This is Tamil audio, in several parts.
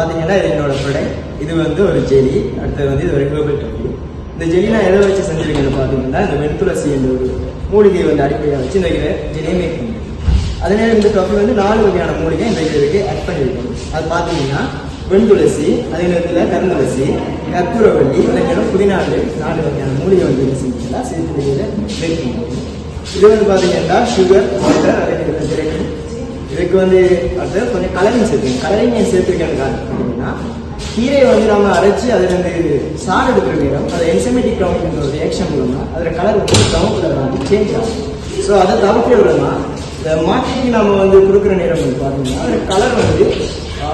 பார்த்தீங்கன்னா இது என்னோட ப்ராடக்ட் இது வந்து ஒரு ஜெலி. அடுத்தது வந்து இது ஒரு குளோபல் டோக்கி இந்த ஜெலி நான் எதை வச்சு செஞ்சிருக்கேன்னு பார்த்தீங்கன்னா இந்த வெண்துளசி என்ற ஒரு மூலிகையை வந்து அடிப்படையாக வச்சு இந்த ஜெலியை மேக் பண்ணிருக்கேன் அதனால இந்த டப்பி வந்து நாலு வகையான மூலிகை இந்த இதுக்கு ஆட் பண்ணியிருக்கோம். அது பார்த்தீங்கன்னா வெண்துளசி அதே நேரத்தில் கருந்துளசி கற்பூரவள்ளி அதே நேரம் புதினாடு நாலு வகையான மூலிகை வந்து என்ன சேர்த்து மேக் பண்ணுவோம் இது வந்து பார்த்தீங்கன்னா சுகர் வாட்டர் அதே நேரத்தில் இதுக்கு வந்து அடுத்து கொஞ்சம் கலரிங் சேர்த்துக்கணும் கலரிங் ஏன் சேர்த்துருக்கேன் காரணம் பார்த்தீங்கன்னா கீரையை வந்து நம்ம அரைச்சி அதில் வந்து சாறு எடுக்கிற நேரம் அது என்சமெட்டிக் க்ரௌண்ட் ஒரு ரியாக்ஷன் மூலமாக அதில் கலர் வந்து ப்ரௌன் கலர் வந்து சேஞ்ச் ஆகும். ஸோ அதை தவிர்க்க இந்த மாட்டிக்கு நம்ம வந்து கொடுக்குற நேரம் வந்து பார்த்தீங்கன்னா அதில் கலர் வந்து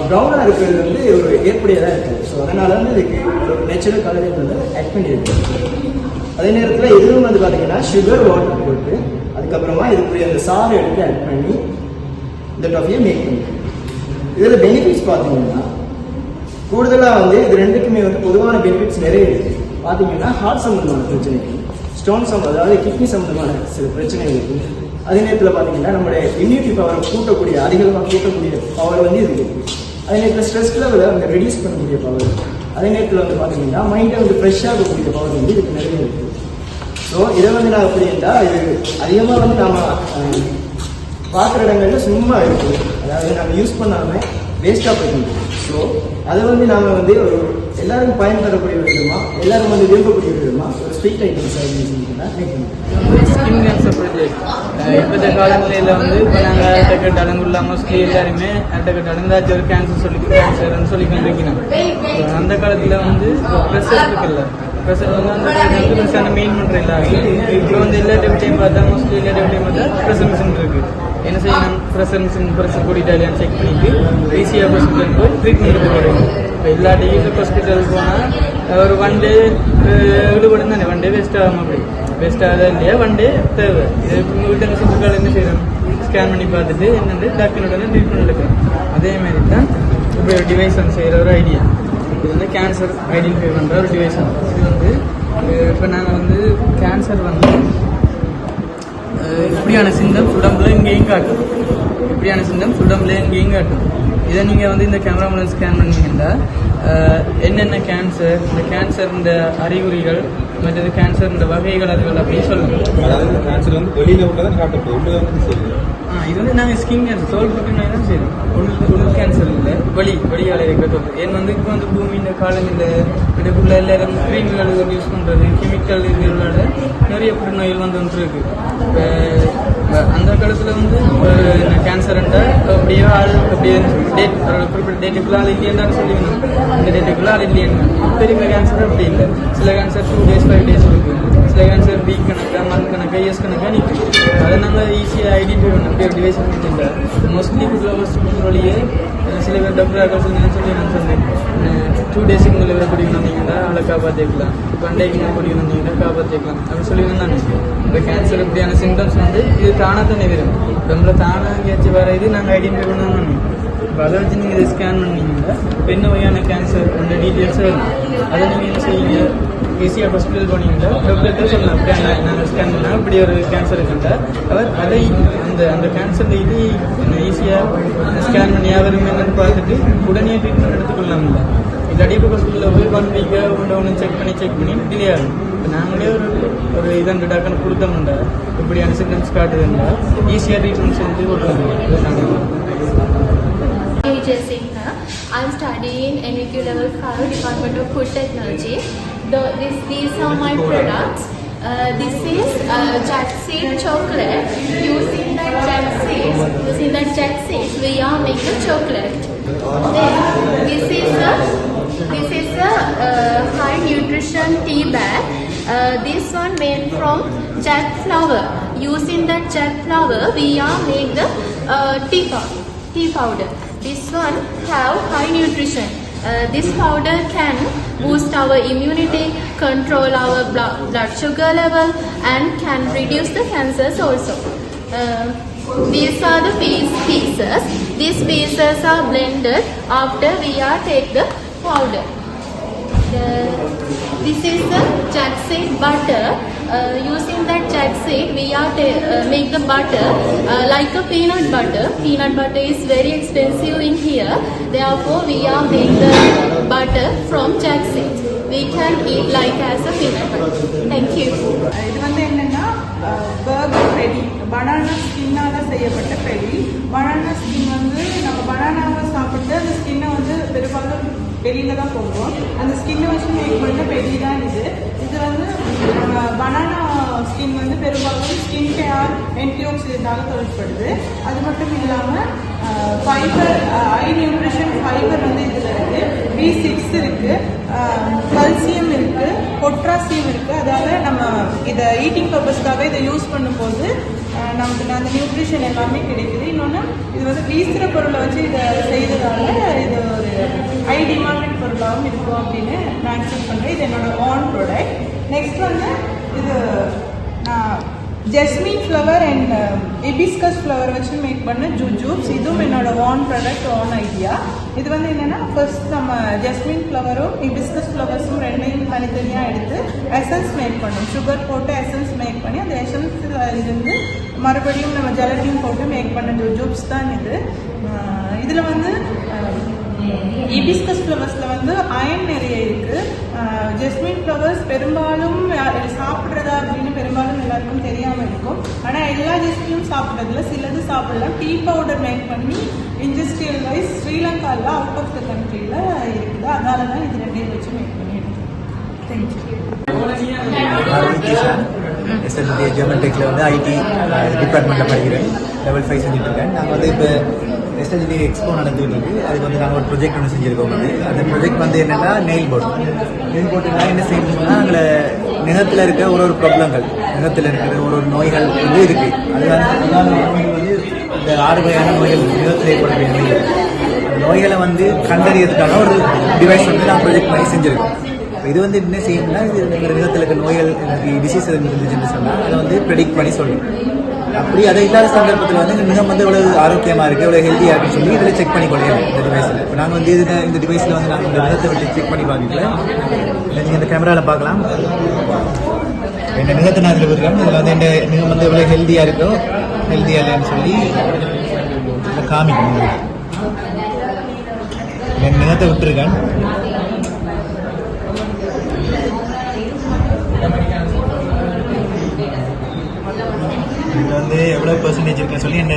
ப்ரௌனாக இருக்கிறது வந்து ஒரு ஏற்புடையதாக இருக்குது. ஸோ அதனால வந்து இதுக்கு ஒரு நேச்சுரல் கலரிங் வந்து ஆட் பண்ணியிருக்கு. அதே நேரத்தில் இதுவும் வந்து பார்த்தீங்கன்னா சுகர் வாட்டர் போட்டு அதுக்கப்புறமா இதுக்குரிய அந்த சாறு எடுத்து ஆட் பண்ணி இந்த டாஃபியை மேக் பண்ணிருக்கோம் இதில் பெனிஃபிட்ஸ் பார்த்தீங்கன்னா கூடுதலாக வந்து இது ரெண்டுக்குமே வந்து பொதுவான பெனிஃபிட்ஸ் நிறைய இருக்குது பார்த்தீங்கன்னா ஹார்ட் சம்மந்தமான பிரச்சனைகள் ஸ்டோன் சம்மந்தம் அதாவது கிட்னி சம்மந்தமான சில பிரச்சனைகள் இருக்குது அதே நேரத்தில் பார்த்தீங்கன்னா நம்மளுடைய இம்யூனிட்டி பவரை கூட்டக்கூடிய அதிகமாக கூட்டக்கூடிய பவர் வந்து இது இருக்குது அதே நேரத்தில் ஸ்ட்ரெஸ் லெவலை வந்து ரெடியூஸ் பண்ணக்கூடிய பவர் அதே நேரத்தில் வந்து பார்த்தீங்கன்னா மைண்டை வந்து ஃப்ரெஷ்ஷாக இருக்கக்கூடிய பவர் வந்து இதுக்கு நிறைய இருக்குது ஸோ இதை வந்து நான் அப்படின்னா இருந்தால் இது அதிகமாக வந்து நாம் பார்க்குற இடங்கள்ல சும்மா இருக்கு. அதாவது நம்ம யூஸ் பண்ணாம வேஸ்ட்டாக போயிட்டு ஸோ அதை வந்து நாம வந்து ஒரு எல்லாருக்கும் பயன் தரக்கூடிய விதமா எல்லாரும் வந்து விரும்பக்கூடிய விதமா ஒரு sweet items skin cancer project இந்த காலநிலையில் வந்து இப்போ நாங்கள் அட்டக்கட் அடங்குள்ள மோஸ்ட்லி எல்லாருமே அட்டக்கட் அடங்காச்சு ஒரு கேன்சர் சொல்லி கேன்சர்னு சொல்லி கொண்டிருக்கிறோம். அந்த காலத்தில் வந்து ப்ரெஷர் இருக்குல்ல ப்ரெஷர் வந்து அந்த காலத்தில் வந்து மெயின் பண்ணுற எல்லாரும் இப்போ வந்து எல்லா டெபிட்டையும் பார்த்தா மோஸ்ட்லி எல்லா டைம் பார்த்தா ப்ரெஷர் மிஷின் இருக்குது என்ன செய்யணும்? ப்ரெஷர் மிஷின் ப்ரெஷர் கூட்டிட்டு செக் பண்ணிட்டு ஈஸியாக ஹாஸ்பிட்டல் போய் ட்ரீட்மெண்ட் எடுத்துக்கிறோம் இப்போ எல்லா டெய்லி ஹாஸ்பிட்டல் போனால் ஒரு ஒன் டே விடுபடும் தானே? ஒன் டே வேஸ்ட் ஆகும் அப்படி. வேஸ்ட் ஆகுதா இல்லையா? ஒன் டே தேவை. இது உங்கள் வீட்டு சுற்றுக்கால என்ன செய்யணும்? ஸ்கேன் பண்ணி பார்த்துட்டு என்னென்னு டாக்டர் ட்ரீட்மெண்ட் எடுக்கணும் அதே மாதிரி தான் இப்போ ஒரு டிவைஸ் வந்து செய்கிற ஒரு ஐடியா இது வந்து கேன்சர் ஐடென்டிஃபை பண்ணுற ஒரு டிவைஸ் இது வந்து இப்போ நாங்கள் வந்து கேன்சர் வந்து இப்படியான சிந்தம் உடம்புல இங்கேயும் காட்டும் இப்படியான சிந்தம் உடம்புல இங்கேயும் காட்டும். இதை நீங்கள் வந்து இந்த கேமரா மூலம் ஸ்கேன் பண்ணீங்கன்னா என்னென்ன கேன்சர் இந்த கேன்சர் இந்த அறிகுறிகள் மற்றது கேன்சர் இந்த வகைகள் அதுகள் அப்படின்னு சொல்லுங்கள் அதாவது கேன்சர் வந்து வெளியில வந்து ஆ இது வந்து நாங்கள் ஸ்கின் கேன்சர் தோல் புற்றுநோய் தான் செய்யும் உள் உள் கேன்சர் இல்லை வலி வலியால் இருக்கிறது ஏன் வந்து இப்போ வந்து பூமி இந்த காலங்களில் இதுக்குள்ள எல்லாரும் கிரீம்கள் யூஸ் பண்ணுறது கெமிக்கல் இதுகளோட நிறைய புற்றுநோய்கள் வந்து வந்துருக்கு இப்போ அந்த வந்து வந்து கேன்சர்ன்ட்டா அப்படியே ஆள் அப்படியே டேட் குறிப்பிட்ட டேட்டுக்குள்ள ஆள் இல்லையான்னு சொல்லிக்கணும் இந்த டேட்டுக்குள்ள ஆள் இல்லையான்னு. இப்போ இருக்கிற கேன்சர் அப்படி இல்லை. சில cancer two days five days சில கேன்சர் வீக் கணக்கா மந்த் கணக்கா இயர்ஸ் கணக்கா நிற்கும் அதை நாங்கள் ஈஸியாக ஐடென்டிஃபை பண்ண அப்படியே டிவைஸ் பண்ணிட்டு மோஸ்ட்லி ஃபுட் வழியே சில பேர் டாக்டர் ஆக்கள் சொல்லி சொல்லி நான் சொன்னேன் டூ டேஸுக்கு முதல்ல வர குடிக்கணும் வந்தீங்கன்னா அவளை காப்பாற்றிக்கலாம் ஒன் டேக்கு மேலே குடிக்கணும் வந்தீங்கன்னா காப்பாற்றிக்கலாம் அப்படின்னு சொல்லி வந்தா நினைக்கிறேன் இந்த கேன்சர் இப்படியான சிம்டம்ஸ் வந்து இது தானாக தானே வரும் நம்மளை தானாக எங்கேயாச்சும் வர இது நாங்கள் ஐடென்டிஃபை பண்ணணும் இப்போ அதை வச்சு நீங்கள் இதை ஸ்கேன் பண்ணீங்கன்னா இப்போ என்ன வகையான கேன்சர் அந்த டீட்டெயில்ஸ் அதை நீங்கள் என்ன செய்யுங்க ஈஸியாக ஹாஸ்பிட்டல் போனீங்கன்னா டாக்டர்கிட்ட சொல்லலாம். ஸ்கேன் நான் நாங்கள் ஸ்கேன் பண்ணால் இப்படி ஒரு கேன்சர் இருக்குண்டா அவர் அதை அந்த அந்த கேன்சர் இது ஈஸியாக ஸ்கேன் பண்ணி யாரும் என்னென்னு பார்த்துட்டு உடனே ட்ரீட்மெண்ட் எடுத்துக்கொள்ளலாம்ல இந்த அடிப்பு ஹாஸ்பிட்டலில் போய் ஒன் வீக்காக ஒன்று ஒன்று செக் பண்ணி செக் பண்ணி டிலே ஆகும். இப்போ நாங்களே ஒரு ஒரு இதண்டு டாக்டர் கொடுத்தோம்னா இப்படி அன்சிடன்ஸ் காட்டுதுன்னா ஈஸியாக ட்ரீட்மெண்ட் செஞ்சு கொடுக்கலாம் I'm studying NEQ Level 5 Department of Food Technology. The, this, these are my products. Uh, this is uh, jack seed chocolate. Using that jack seeds, using that jack seeds, we are making chocolate. Then this is a this is a uh, high nutrition tea bag. Uh, this one made from jack flower. Using that jack flower, we are make the uh, tea powder. Tea powder. This one have high nutrition. Uh, this powder can boost our immunity, control our blood, sugar level, and can reduce the cancers also. Uh, these are the piece, pieces. These pieces are blended after we are take the powder. The, this is the jack seed butter. Uh, using that jack jack seed, we are ta- uh, make the butter uh, like a peanut butter. Peanut butter is very expensive in here. Therefore, we are make the butter from jack seed. We can eat like as a peanut butter. Thank you. இது வந்து என்னன்னா பர்கர் பெடி பனானா ஸ்கின்னால செய்யப்பட்ட பெடி பனானா ஸ்கின் வந்து நம்ம பனானாவை சாப்பிட்டு அந்த ஸ்கின்னை வந்து பெரும்பாலும் வெளியில தான் போடுவோம் அந்த ஸ்கின்னை வச்சு மேக் பண்ண கேர் ஆக்சிடென்டாக தொழிற்படுது. அது மட்டும் இல்லாமல் ஃபைபர் ஐ நியூட்ரிஷன் ஃபைபர் வந்து இதில் இருக்கு. பி சிக்ஸ் இருக்கு. கல்சியம் இருக்கு. பொட்ராசியம் இருக்கு. அதாவது நம்ம இதை ஈட்டிங் பர்பஸ்க்காக இதை யூஸ் பண்ணும்போது நமக்கு அந்த நியூட்ரிஷன் எல்லாமே கிடைக்குது. இன்னொன்று இது வந்து வீசுகிற பொருளை வச்சு இதை செய்ததால இது ஒரு ஹை டிமாண்டட் பொருளாகவும் இருக்கும் அப்படின்னு நான் அக்செப்ட் பண்ணுறேன் இது என்னோட ஆன் ப்ராடக்ட் நெக்ஸ்ட் வந்து இது நான் jasmine flower and hibiscus flower வச்சு மேக் பண்ண ஜூஜூப்ஸ் இதுவும் என்னோட ஓன் ப்ராடக்ட் ஓன் ஐடியா இது வந்து என்னென்னா ஃபர்ஸ்ட் நம்ம ஜெஸ்மின் ஃப்ளவரும் எபிஸ்கஸ் ஃப்ளவர்ஸும் ரெண்டையும் தனித்தனியாக எடுத்து எசன்ஸ் மேக் பண்ணோம் சுகர் போட்டு எசன்ஸ் மேக் பண்ணி அந்த எசன்ஸ் இருந்து மறுபடியும் நம்ம ஜெலட்டின் போட்டு மேக் பண்ண ஜூஜூப்ஸ் தான் இது. இதில் வந்து இபிஸ்கஸ் ஃப்ளவர்ஸில் வந்து அயன் நிறைய இருக்குது ஜெஸ்மின் ஃப்ளவர்ஸ் பெரும்பாலும் சாப்பிட்றதா அப்படின்னு பெரும்பாலும் எல்லாருக்கும் தெரியாமல் இருக்கும். ஆனால் எல்லா ஜெஸ்மியும் சாப்பிட்றதுல சிலது சாப்பிடலாம். டீ பவுடர் மேக் பண்ணி இண்டஸ்ட்ரியல் வைஸ் ஸ்ரீலங்காவில் அவுட் ஆஃப் த கண்ட்ரியில் இருக்குது. அதனால தான் இது ரெண்டையும் வச்சு மேக் பண்ணி தேங்க்யூ எஸ்எல்டி ஜெர்மன் டெக்கில் வந்து ஐடி டிபார்ட்மெண்ட்டில் படிக்கிறேன். லெவல் ஃபைவ் செஞ்சுட்டு இருக்கேன். நாங்கள் வந்து இப்போ எஸ்எல்டி எக்ஸ்போ நடந்துகிட்டு இருக்கு அதுக்கு வந்து நாங்கள் ஒரு ப்ரொஜெக்ட் ஒன்று செஞ்சுருக்கோம் வந்து அந்த ப்ரொஜெக்ட் வந்து என்னென்னா நெயில் போர்ட் நெயில் போர்ட்டுனா என்ன செய்யணும்னா அங்கே நிலத்தில் இருக்க ஒரு ஒரு ப்ராப்ளங்கள் நிலத்தில் இருக்கிற ஒரு ஒரு நோய்கள் வந்து இருக்குது அது வந்து வந்து இந்த ஆறு வகையான நோய்கள் நிலத்தில் ஏற்படக்கூடிய நோய்கள் அந்த நோய்களை வந்து கண்டறியதுக்கான ஒரு டிவைஸ் வந்து நான் ப்ரொஜெக்ட் பண்ணி செஞ்சுருக்கோம். இது வந்து என்ன செய்யணும்னா இது நிலத்தில் விதத்தில் இருக்க நோய்கள் எனக்கு டிசீஸ் இருந்துச்சுன்னு சொன்னால் அதை வந்து ப்ரெடிக்ட் பண்ணி சொல்லணும். அப்படி அதை இல்லாத சந்தர்ப்பத்தில் வந்து இந்த மிகம் வந்து எவ்வளவு ஆரோக்கியமாக இருக்குது எவ்வளோ ஹெல்த்தியாக இருக்குன்னு சொல்லி இதில் செக் பண்ணி கொள்ளையணும் இந்த டிவைஸில் இப்போ நாங்கள் வந்து இதில் இந்த டிவைஸில் வந்து நாங்கள் இந்த விதத்தை விட்டு செக் பண்ணி பார்க்கல. நீங்கள் இந்த கேமராவில் பார்க்கலாம். என் மிகத்தை நான் இதில் விடுறேன் இதில் வந்து என் மிகம் வந்து எவ்வளோ ஹெல்த்தியாக இருக்கோ ஹெல்த்தியாக இல்லைன்னு சொல்லி இதில் காமிக்கணும் என் மிகத்தை விட்டுருக்கேன். இது வந்து எவ்வளோ பர்சன்டேஜ் இருக்குன்னு சொல்லி என்ன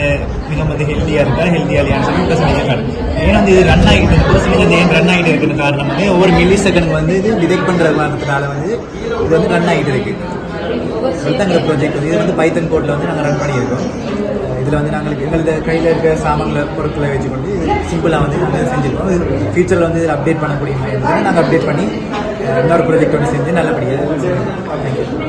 மிக வந்து ஹெல்த்தியாக இருக்கா ஹெல்த்தியாக இல்லையான்னு சொல்லி பர்சன்டேஜ் கார்டு ஏன்னா வந்து இது ரன் ஆகிட்டு பர்சன்டேஜ் வந்து ஏன் ரன் ஆகிட்டு இருக்கிற காரணம் வந்து ஒவ்வொரு மில்லி செகண்ட் வந்து இது டிடெக்ட் பண்ணுற காரணத்தினால வந்து இது வந்து ரன் ஆகிட்டு இருக்கு. அதுதான் ப்ராஜெக்ட் வந்து இது வந்து பைத்தன் கோட்டில் வந்து நாங்கள் ரன் பண்ணியிருக்கோம். இதில் வந்து நாங்கள் எங்களது கையில் இருக்க சாமான்களை பொருட்களை வச்சுக்கொண்டு சிம்பிளாக வந்து நாங்கள் செஞ்சுருக்கோம். இது ஃபியூச்சரில் வந்து இதில் அப்டேட் பண்ணக்கூடிய முடியுமா நாங்கள் அப்டேட் பண்ணி இன்னொரு ப்ராஜெக்ட் ஒன்று செஞ்சு நல்லபடியாக தேங்க்யூ